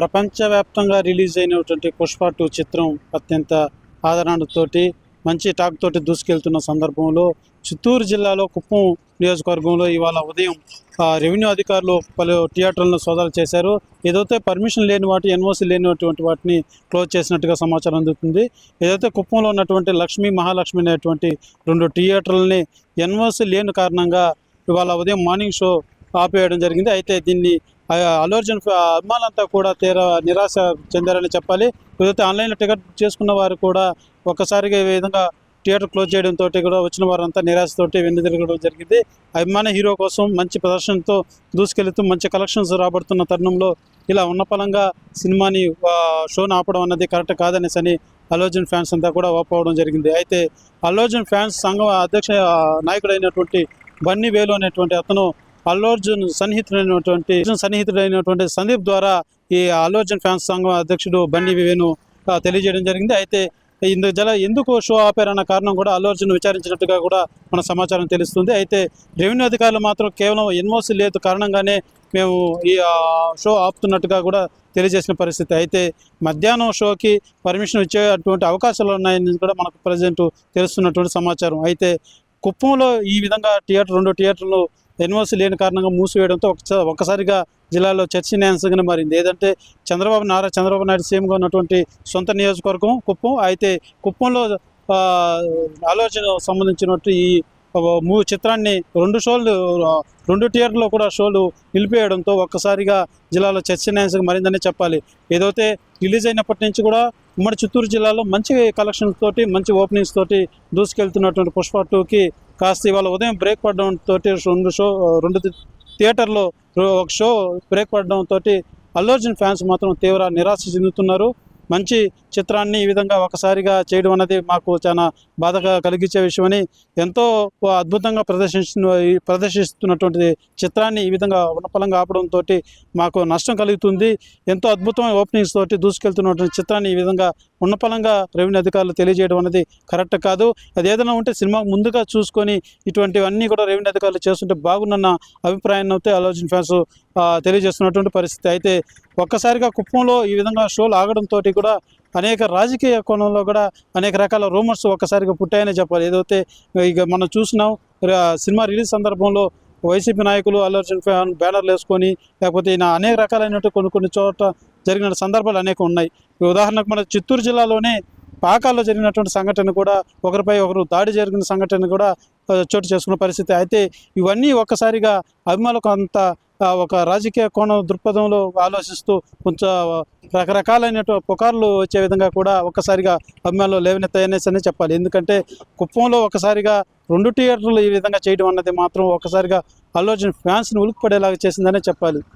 ప్రపంచవ్యాప్తంగా రిలీజ్ అయినటువంటి పుష్ప టూ చిత్రం అత్యంత ఆదరణతోటి మంచి టాక్ తోటి దూసుకెళ్తున్న సందర్భంలో చిత్తూరు జిల్లాలో కుప్పం నియోజకవర్గంలో ఇవాళ ఉదయం రెవెన్యూ అధికారులు పలు థియేటర్లను సోదాలు చేశారు. ఏదైతే పర్మిషన్ లేని వాటి ఎన్ఓసి లేనటువంటి వాటిని క్లోజ్ చేసినట్టుగా సమాచారం అందుతుంది. ఏదైతే కుప్పంలో ఉన్నటువంటి లక్ష్మీ మహాలక్ష్మి అనేటువంటి రెండు థియేటర్లని ఎన్ఓసి లేని కారణంగా ఇవాళ ఉదయం మార్నింగ్ షో ఆపేయడం జరిగింది. అయితే దీన్ని అల్లు అర్జున్ ఫ్యా- అభిమానులంతా కూడా తీరా నిరాశ చెందారని చెప్పాలి. ఏదైతే ఆన్లైన్లో టికెట్ చేసుకున్న వారు కూడా ఒక్కసారిగా ఈ విధంగా థియేటర్ క్లోజ్ చేయడంతో కూడా వచ్చిన వారంతా నిరాశతోటి వెన్నుదిరగడం జరిగింది. అభిమాన హీరో కోసం మంచి ప్రదర్శనతో దూసుకెళ్తూ మంచి కలెక్షన్స్ రాబడుతున్న తరుణంలో ఇలా ఉన్నపలంగా సినిమాని షోను ఆపడం అన్నది కరెక్ట్ కాదనేసి అని అల్లు అర్జున్ ఫ్యాన్స్ అంతా కూడా ఓపోవడం జరిగింది. అయితే అల్లు అర్జున్ ఫ్యాన్స్ సంఘం అధ్యక్ష నాయకుడైనటువంటి బన్నీ వేలు అనేటువంటి అతను అల్లు అర్జున్ సన్నిహితుడైనటువంటి సన్నిహితుడైనటువంటి సందీప్ ద్వారా ఈ అల్లు అర్జున్ ఫ్యాన్స్ సంఘం అధ్యక్షుడు బండి వివేను తెలియజేయడం జరిగింది. అయితే ఇందుకు జల ఎందుకు షో ఆపారన్న కారణం కూడా అల్లు అర్జున్ విచారించినట్టుగా కూడా మన సమాచారం తెలుస్తుంది. అయితే రెవెన్యూ అధికారులు మాత్రం కేవలం ఎన్ఓసీ లేదు కారణంగానే మేము ఈ షో ఆపుతున్నట్టుగా కూడా తెలియజేసిన పరిస్థితి. అయితే మధ్యాహ్నం షోకి పర్మిషన్ ఇచ్చేటువంటి అవకాశాలు ఉన్నాయని కూడా మనకు ప్రజెంట్ తెలుస్తున్నటువంటి సమాచారం. అయితే కుప్పంలో ఈ విధంగా థియేటర్ రెండు థియేటర్లు ఎన్ఓసి లేని కారణంగా మూసివేయడంతో ఒకసా- ఒక్కసారిగా జిల్లాలో చర్చనీయాంశంగా మారింది. ఏదంటే చంద్రబాబు నారా చంద్రబాబు నాయుడు సీఎంగా ఉన్నటువంటి సొంత నియోజకవర్గం కుప్పం. అయితే కుప్పంలో ఆలోచన సంబంధించినట్టు ఈ మూ చిత్రాన్ని రెండు షోలు రెండు థియేటర్లో కూడా షోలు నిలిపేయడంతో ఒక్కసారిగా జిల్లాలో చర్చనీయాంశంగా మారిందని చెప్పాలి. ఏదైతే రిలీజ్ అయినప్పటి నుంచి కూడా ఉమ్మడి చిత్తూరు జిల్లాలో మంచి కలెక్షన్స్ తోటి మంచి ఓపెనింగ్స్ తోటి దూసుకెళ్తున్నటువంటి పుష్ప టూకి కాస్త ఇవాళ ఉదయం బ్రేక్ పడడంతో తోటి రెండు షో రెండు థియేటర్లో ఒక షో బ్రేక్ పడడంతో తోటి అల్లు అర్జున్ ఫ్యాన్స్ మాత్రం తీవ్ర నిరాశ చెందుతున్నారు. మంచి చిత్రాన్ని ఈ విధంగా ఒకసారిగా చేయడం అనేది మాకు చాలా బాధ కలిగించే విషయమని ఎంతో అద్భుతంగా ప్రదర్శించిన ప్రదర్శిస్తున్నటువంటి చిత్రాన్ని ఈ విధంగా ఉన్నపలంగా ఆపడంతో మాకు నష్టం కలుగుతుంది. ఎంతో అద్భుతమైన ఓపెనింగ్స్ తోటి దూసుకెళ్తున్నటువంటి చిత్రాన్ని ఈ విధంగా ఉన్నపలంగా రెవెన్యూ అధికారులు తెలియజేయడం అనేది కరెక్ట్ కాదు. అది ఏదైనా ఉంటే సినిమా ముందుగా చూసుకొని ఇటువంటివన్నీ కూడా రెవెన్యూ అధికారులు చేస్తుంటే బాగున్న అభిప్రాయాన్ని అయితే అల్లు ఫ్యాన్స్ తెలియజేస్తున్నటువంటి పరిస్థితి. అయితే ఒక్కసారిగా కుప్పంలో ఈ విధంగా షోలు ఆగడంతో కూడా అనేక రాజకీయ కోణంలో కూడా అనేక రకాల రూమర్స్ ఒక్కసారిగా పుట్టాయనే చెప్పాలి. ఏదైతే ఇక మనం చూసినాం సినిమా రిలీజ్ సందర్భంలో వైసీపీ నాయకులు అల్లు అర్జున్ ఫ్యాన్ బ్యానర్లు వేసుకొని లేకపోతే ఈయన అనేక రకాలైనటువంటి కొన్ని కొన్ని చోట్ల జరిగిన సందర్భాలు అనేక ఉన్నాయి. ఉదాహరణకు మన చిత్తూరు జిల్లాలోనే పాకాల్లో జరిగినటువంటి సంఘటన కూడా ఒకరిపై ఒకరు దాడి జరిగిన సంఘటన కూడా చోటు చేసుకున్న పరిస్థితి. అయితే ఇవన్నీ ఒక్కసారిగా అభిమానులకు అంత ఒక రాజకీయ కోణం దృక్పథంలో ఆలోచిస్తూ కొంచెం రకరకాలైనటువంటి పుకార్లు వచ్చే విధంగా కూడా ఒక్కసారిగా అభిమానులు లేవనెత్తాయనేసనే చెప్పాలి. ఎందుకంటే కుప్పంలో ఒకసారిగా రెండు థియేటర్లు ఈ విధంగా చేయడం అన్నది మాత్రం ఒక్కసారిగా అల్లు అర్జున్ ఫ్యాన్స్ని ఉలిక్కిపడేలాగా చేసిందనే చెప్పాలి.